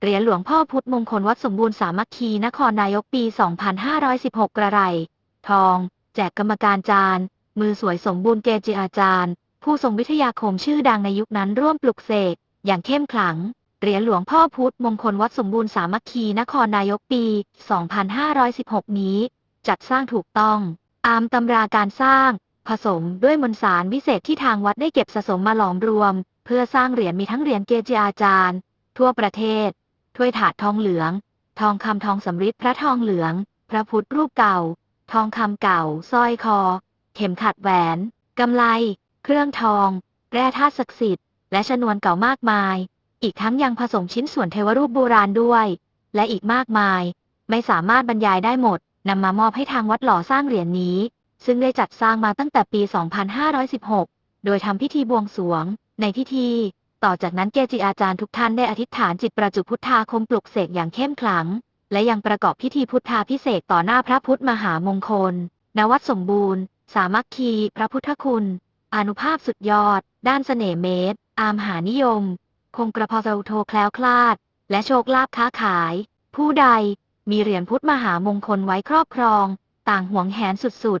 เหรียญหลวงพ่อพุทธมงคลวัดสมบูรณ์สามัคคีนครนายกปี 2516 กระไร ทอง แจกกรรมการจานมือสวยสมบูรณ์เกจิอาจารย์ ผู้ทรงวิทยาคมชื่อดังในยุคนั้นร่วมปลุกเสก อย่างเข้มขลัง เหรียญหลวงพ่อพุทธมงคลวัดสมบูรณ์สามัคคีนครนายกปี 2516 นี้ จัดสร้างถูกต้องตามตำราการสร้าง ผสมด้วยมวลสารวิเศษที่ทางวัดได้เก็บสะสมมาหลอมรวม เพื่อสร้างเหรียญมีทั้งเหรียญเกจิอาจารย์ ทั่วประเทศ ถ้วยถาดทองเหลือง ทองคำทองสำริดพระทองเหลือง พระพุทธรูปเก่า ทองคำเก่าสร้อยคอ เข็มขัดแหวนกำไล เครื่องทอง แร่ธาตุศักดิ์สิทธิ์ และชนวนเก่ามากมาย อีกทั้งยังผสมชิ้นส่วนเทวรูปโบราณด้วย และอีกมากมาย ไม่สามารถบรรยายได้หมดนำมามอบให้ทางวัดหล่อสร้างเหรียญนี้ ซึ่งได้จัดสร้างมาตั้งแต่ปี 2516 โดยทำพิธีบวงสรวง ในพิธี ต่อจากนั้นเกจิอาจารย์ทุกท่านได้อธิษฐานจิตประจุพุทธาคมปลุกเสกอย่างเข้มขลัง และยังประกอบพิธีพุทธาพิเศษต่อหน้าพระพุทธมหามงคลณวัดสมบูรณ์ สามัคคี พระพุทธคุณ อนุภาพสุดยอด ด้านเสน่ห์เมตร อามหานิยม คงกระพาะโทแคล้วคลาด และโชคลาภค้าขาย ผู้ใดมีเหรียญพุทธมหามงคลไว้ครอบครอง ต่างหวงแหนสุด